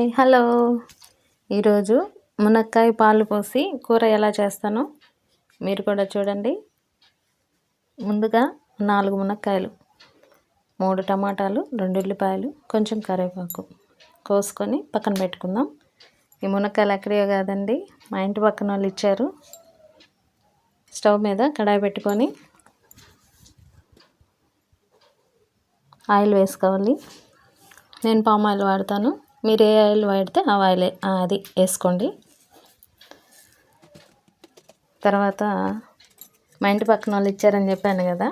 Hi hello. ఈరోజు మునక్కాయ పాలు పోసి కూర ఎలా చేస్తానో మీరు కూడా చూడండి. ముందుగా నాలుగు మునక్కాయలు మూడు టమాటాలు రెండు ఉల్లిపాయలు కొంచెం కరివేపాకు కోసుకొని పక్కన పెట్టుకుందాం. ఈ మునక్కాయలు ఎక్కడే కాదండి మా ఇంటి పక్కన వాళ్ళు ఇచ్చారు. స్టవ్ మీద కడాయి పెట్టుకొని ఆయిల్ వేసుకోవాలి. నేను పామ్ ఆయిల్ వాడతాను. మీరు ఏ ఆయిల్ వాడితే ఆ ఆయిల్ అది వేసుకోండి. తర్వాత మా ఇంటి పక్కన వాళ్ళు ఇచ్చారని చెప్పాను కదా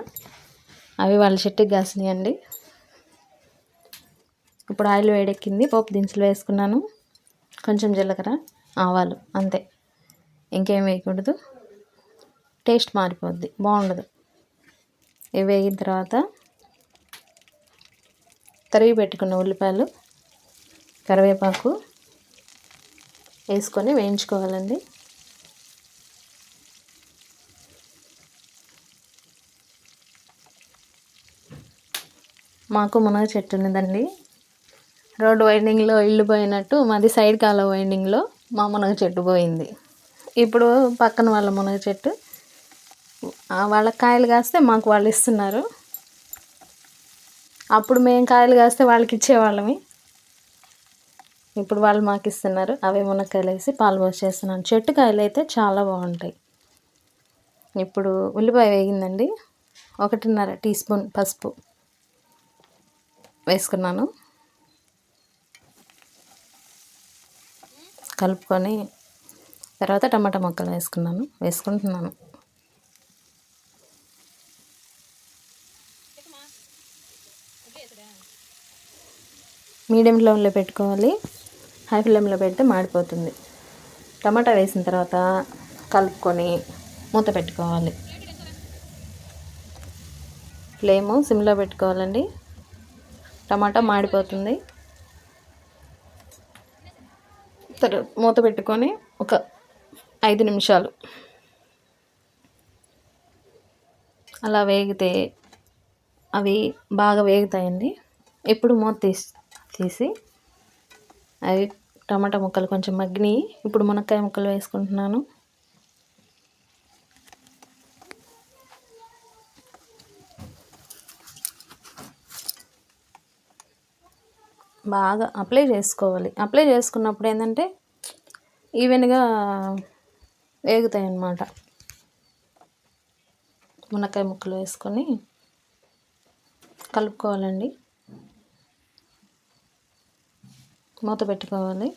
అవి వాళ్ళ చెట్టుకి కాసినాయండి. ఇప్పుడు ఆయిల్ వేడెక్కింది పోపు దినుసులు వేసుకున్నాను. కొంచెం జీలకర్ర ఆవాలు అంతే. ఇంకేం వేయకూడదు. టేస్ట్ మారిపోద్ది బాగుండదు. ఇవి వేగిన తర్వాత తరిగి పెట్టుకున్న ఉల్లిపాయలు కరివేపాకు వేసుకొని వేయించుకోవాలండి. మాకు మునగ చెట్టు ఉన్నదండి. రోడ్డు వైండింగ్లో ఇల్లు పోయినట్టు మాది సైడ్ కాల వైండింగ్లో మా మునగ చెట్టు పోయింది. ఇప్పుడు పక్కన వాళ్ళ మునగ చెట్టు వాళ్ళ కాయలు కాస్తే మాకు వాళ్ళు ఇస్తున్నారు. అప్పుడు మేము కాయలు కాస్తే వాళ్ళకి ఇచ్చేవాళ్ళమి. ఇప్పుడు వాళ్ళు మాకు ఇస్తున్నారు అవే మునక్కాయలు వేసి పాలు పోసేస్తున్నాను. చెట్టుకాయలు చెట్టు కాయలు అయితే చాలా బాగుంటాయి. ఇప్పుడు ఉల్లిపాయ వేగిందండి. ఒకటిన్నర టీ స్పూన్ పసుపు వేసుకున్నాను. కలుపుకొని తర్వాత టమాటా ముక్కలు వేసుకున్నాను. వేసుకుంటున్నాను. మీడియం ఫ్లేమ్లో పెట్టుకోవాలి. హై ఫ్లేమ్లో పెడితే మాడిపోతుంది. టమాటా వేసిన తర్వాత కలుపుకొని మూత పెట్టుకోవాలి. ఫ్లేము సిమ్లో పెట్టుకోవాలండి. టమాటా మాడిపోతుంది. తర్వాత మూత పెట్టుకొని ఒక ఐదు నిమిషాలు. అలా వేగితే అవి బాగా వేగుతాయండి. ఎప్పుడు మూత తీసి తీసి అవి టమాటా ముక్కలు కొంచెం మగ్గినాయి. ఇప్పుడు మునక్కాయ ముక్కలు వేసుకుంటున్నాను. బాగా అప్లై చేసుకోవాలి. అప్లై చేసుకున్నప్పుడు ఏంటంటే ఈవెన్గా వేగుతాయి అన్నమాట మునక్కాయ ముక్కలు వేసుకొని కలుపుకోవాలండి. మూత పెట్టుకోవాలి.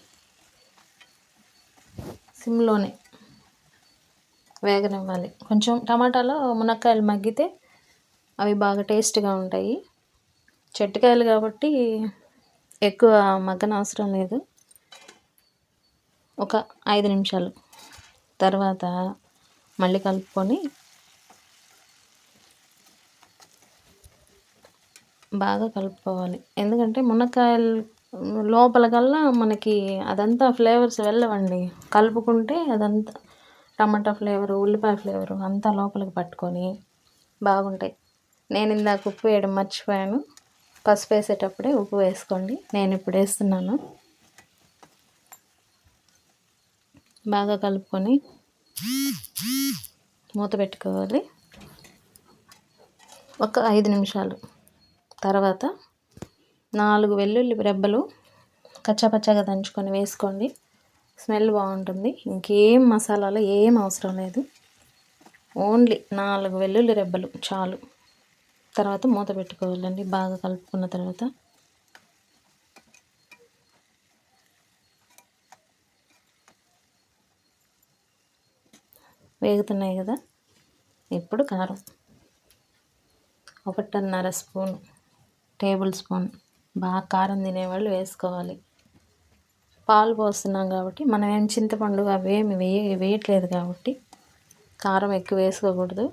సిమ్లోనే వేగనివ్వాలి. కొంచెం టమాటాలో మునక్కాయలు మగ్గితే అవి బాగా టేస్ట్గా ఉంటాయి. చెట్టుకాయలు కాబట్టి ఎక్కువ మగ్గన అవసరం లేదు. ఒక ఐదు నిమిషాలు తర్వాత మళ్ళీ కలుపుకొని బాగా కలుపుకోవాలి. ఎందుకంటే మునక్కాయలు లోపలకల్లా మనకి అదంతా ఫ్లేవర్స్ వెళ్ళవండి. కలుపుకుంటే అదంతా టమాటా ఫ్లేవరు ఉల్లిపాయ ఫ్లేవరు అంతా లోపలికి పట్టుకొని బాగుంటాయి. నేను ఇందాక ఉప్పు వేయడం మర్చిపోయాను. పసుపు వేసేటప్పుడే ఉప్పు వేసుకోండి. నేను ఇప్పుడు వేస్తున్నాను. బాగా కలుపుకొని మూత పెట్టుకోవాలి. ఒక ఐదు నిమిషాలు. తర్వాత నాలుగు వెల్లుల్లి రెబ్బలు కచ్చాపచ్చాగా దంచుకొని వేసుకోండి. స్మెల్ బాగుంటుంది. ఇంకేం మసాలాలు ఏం అవసరం లేదు. ఓన్లీ నాలుగు వెల్లుల్లి రెబ్బలు చాలు. తర్వాత మూత పెట్టుకోవాలండి. బాగా కలుపుకున్న తర్వాత. వేగుతున్నాయి కదా. ఇప్పుడు కారం. ఒకటిన్నర స్పూన్ టేబుల్ స్పూన్ బాగా కారం తినేవాళ్ళు వేసుకోవాలి. పాలు పోస్తున్నాం కాబట్టి మనం ఏం చింతపండు అవేమి వేయ వేయట్లేదు కాబట్టి కారం ఎక్కువ వేసుకోకూడదు.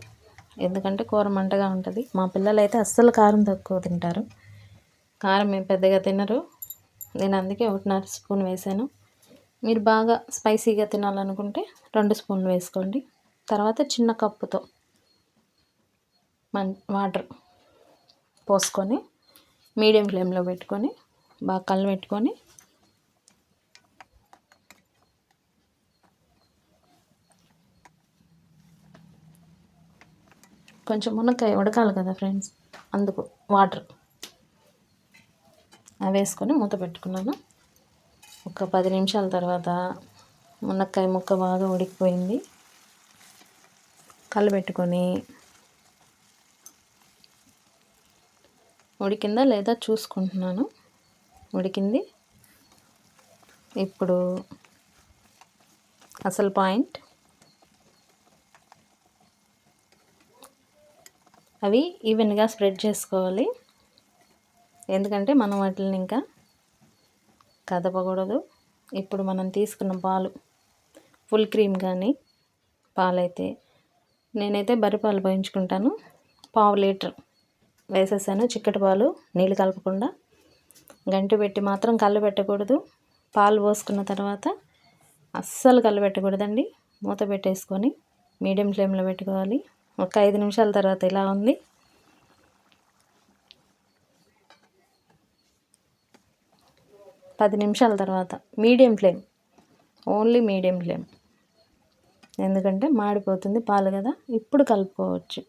ఎందుకంటే కూర మంటగా ఉంటుంది. మా పిల్లలు అయితే అస్సలు కారం తక్కువ తింటారు. కారం మేము పెద్దగా తినరు. నేను అందుకే ఒకటిన్నర స్పూన్ వేసాను. మీరు బాగా స్పైసీగా తినాలనుకుంటే రెండు స్పూన్లు వేసుకోండి. తర్వాత చిన్న కప్పుతో మన్ వాటర్ పోసుకొని మీడియం ఫ్లేమ్లో పెట్టుకొని బాగా కళ్ళు పెట్టుకొని. కొంచెం మునక్కాయ ఉడకాలి కదా ఫ్రెండ్స్ అందుకు వాటర్. అవి వేసుకొని మూత పెట్టుకున్నాను. ఒక పది నిమిషాల తర్వాత మునక్కాయ ముక్క బాగా ఉడికిపోయింది. కళ్ళు పెట్టుకొని ఉడికిందా లేదా చూసుకుంటున్నాను. ఉడికింది. ఇప్పుడు అసలు పాయింట్. అవి ఈవెన్గా స్ప్రెడ్ చేసుకోవాలి. ఎందుకంటే మనం వాటిని ఇంకా కదపకూడదు. ఇప్పుడు మనం తీసుకున్న పాలు ఫుల్ క్రీమ్ కానీ పాలైతే నేనైతే బర్రె పాలు పోయించుకుంటాను. పావు లీటర్ వేసేసాను. చిక్కటి పాలు నీళ్ళు కలపకుండా గంటి పెట్టి మాత్రం కళ్ళు పెట్టకూడదు. పాలు పోసుకున్న తర్వాత అస్సలు కళ్ళు పెట్టకూడదండి. మూత పెట్టేసుకొని మీడియం ఫ్లేమ్లో పెట్టుకోవాలి. ఒక ఐదు నిమిషాల తర్వాత ఇలా ఉంది. పది నిమిషాల తర్వాత medium flame only medium flame. ఎందుకంటే మాడిపోతుంది పాలు కదా. ఇప్పుడు కలుపుకోవచ్చు.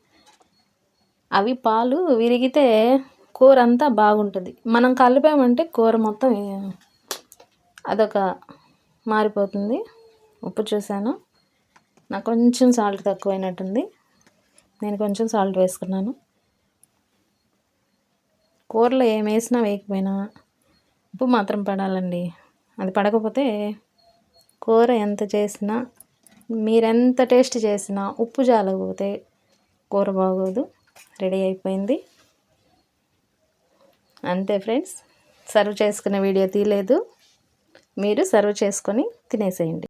అవి పాలు విరిగితే కూర అంతా బాగుంటుంది. మనం కలిపామంటే కూర మొత్తం అదొక మారిపోతుంది. ఉప్పు చూసాను నాకు కొంచెం సాల్ట్ తక్కువైనట్టుంది. నేను కొంచెం సాల్ట్ వేసుకున్నాను. కూరలో ఏం వేసినా వేయకపోయినా ఉప్పు మాత్రం పడాలండి. అది పడకపోతే కూర ఎంత చేసినా మీరెంత టేస్ట్ చేసినా ఉప్పు జాలకపోతే కూర బాగోదు. రెడీ అయిపోయింది. అంతే ఫ్రెండ్స్ సర్వ్ చేసుకునే వీడియో తీయలేదు. మీరు సర్వ్ చేసుకొని తినేసేయండి.